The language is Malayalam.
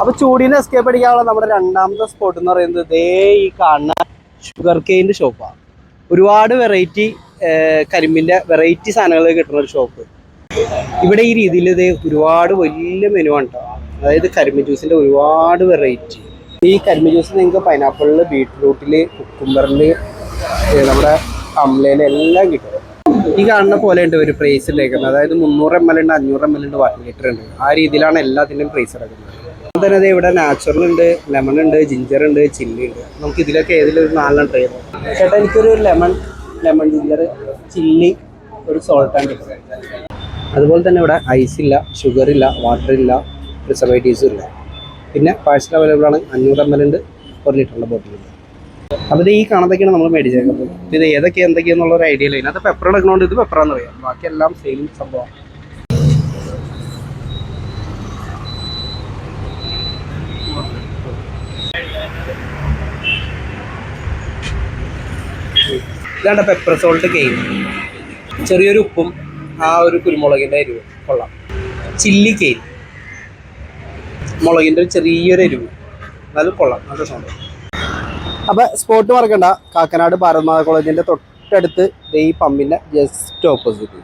അപ്പൊ ചൂടിനെ എസ്കേപ്പ് അടിക്കാനുള്ള നമ്മുടെ രണ്ടാമത്തെ സ്പോട്ട് എന്ന് പറയുന്നത് ദേ ഈ കാണുന്ന ഷുഗർ കെയിന്റെ ഷോപ്പാണ് ഒരുപാട് വെറൈറ്റി കരിമ്പിന്റെ വെറൈറ്റി സാധനങ്ങൾ കിട്ടുന്ന ഒരു ഷോപ്പ് ഇവിടെ ഈ രീതിയിൽ ഇത് ഒരുപാട് വലിയ മെനു ആണ് കേട്ടോ അതായത് കരിമ്പ് ജ്യൂസിന്റെ ഒരുപാട് വെറൈറ്റി ഈ കരിമ്പ് ജ്യൂസ് നിങ്ങൾക്ക് പൈനാപ്പിളിൽ ബീട്രൂട്ടിൽ കുക്കുംബറിൽ നമ്മുടെ അമ്ലയിൽ എല്ലാം കിട്ടും. ഈ കാണുന്ന പോലെ ഉണ്ട് ഒരു പ്രൈസ് ഇട്ടേക്കുന്നത്. അതായത് മുന്നൂറ് എം എൽ ഉണ്ട് അഞ്ഞൂറ് എം എൽ ഉണ്ട് വൺ ലിറ്റർ ഉണ്ട്. ആ രീതിയിലാണ് എല്ലാത്തിന്റെയും പ്രൈസ് ഇറക്കുന്നത്. തന്നെ അതെ ഇവിടെ നാച്ചുറൽ ഉണ്ട് ലെമൺ ഉണ്ട് ജിഞ്ചർ ഉണ്ട് ചില്ലി ഉണ്ട്. നമുക്ക് ഇതിലൊക്കെ ഏതിലൊരു നാലെണ്ണം ട്രൈ ചെയ്യാം. ചേട്ടാ എനിക്കൊരു ലെമൺ ലെമൺ ജിഞ്ചർ ചില്ലി ഒരു സോൾട്ട് ആൻഡ് അതുപോലെ തന്നെ ഇവിടെ ഐസ് ഇല്ല ഷുഗർ ഇല്ല വാട്ടർ ഇല്ല പ്രിസർവേറ്റീവ്സും ഇല്ല. പിന്നെ പാഴ്സൽ അവൈലബിൾ ആണ് അഞ്ഞൂറ് എം എൽ ഉണ്ട് ഒരു ലിറ്ററിന്റെ ബോട്ടിലുണ്ട് അപ്പോൾ ഈ കാണുന്നതൊക്കെയാണ് നമ്മൾ മേടിച്ചേക്കുന്നത്. ഇത് ഏതൊക്കെ എന്തൊക്കെയാണെന്നുള്ള ഒരു ഐഡിയ ഇല്ല. ഇതിനകത്ത് പെപ്പർ എടുക്കണോണ്ട് ഇത് പെപ്പറാന്ന് അറിയാം ബാക്കിയെല്ലാം സെയിം സംഭവം. ഇതാണ് പെപ്പർ സോൾട്ട് കെയിൻ ചെറിയൊരു ഉപ്പും ആ ഒരു കുരുമുളകിന്റെ എരിവ്. കൊള്ളാം. ചില്ലി കെയിൻ മുളകിന്റെ ഒരു ചെറിയൊരു എരിവ്. എന്നാലും കൊള്ളാം. നല്ല സോണ്ട് അപ്പം സ്പോട്ട് മറക്കണ്ട. കാക്കനാട് ഭാരത് മാതാ കോളേജിന്റെ തൊട്ടടുത്ത് ഈ പമ്പിന്റെ ജസ്റ്റ് ഓപ്പോസിറ്റ്